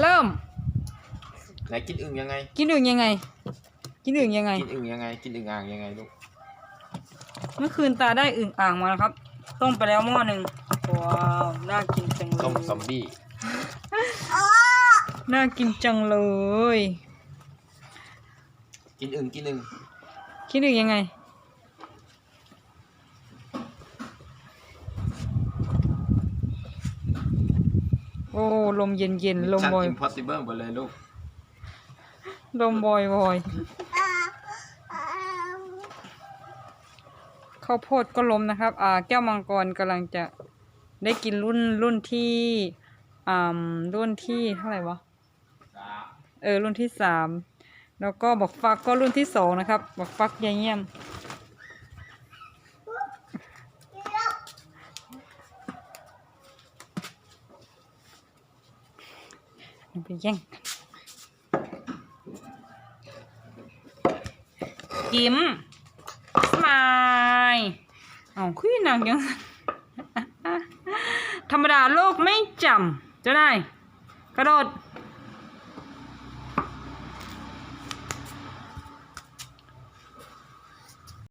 เริ่ม ไหนกินอึ่งยังไง กินอึ่งยังไง กินอึ่งยังไง กินอึ่งยังไง กินอึ่งอ่างยังไงลูก เมื่อคืนตาได้อึ่งอ่างมาแล้วครับ ต้มไปแล้วหม้อหนึ่งว้าว น่ากินจังเลต้มยซอมบี้ น่ากินจังเลย กินอึ่งกินอึ่งคิดอึ่งยังไง โอ้ลมเย็นเย็นๆลมชั่นบอยอิมพอสิเบิลหมดเลยลูก ลมบอยบอยข้าวโพดก็ล้มนะครับ อ่า แก้วมังกรกำลังจะได้กินรุ่นรุ่นที่อ่ารุ่นที่เท่าไหร่วะเออรุ่นที่สามแล้วก็บักฟักก็รุ่นที่สองนะครับบักฟักยายเยี่ยม ไปแย่งยิ้มสมายเอาคุยนางยังธรรมดาโลกไม่จำจะได้ กระโดด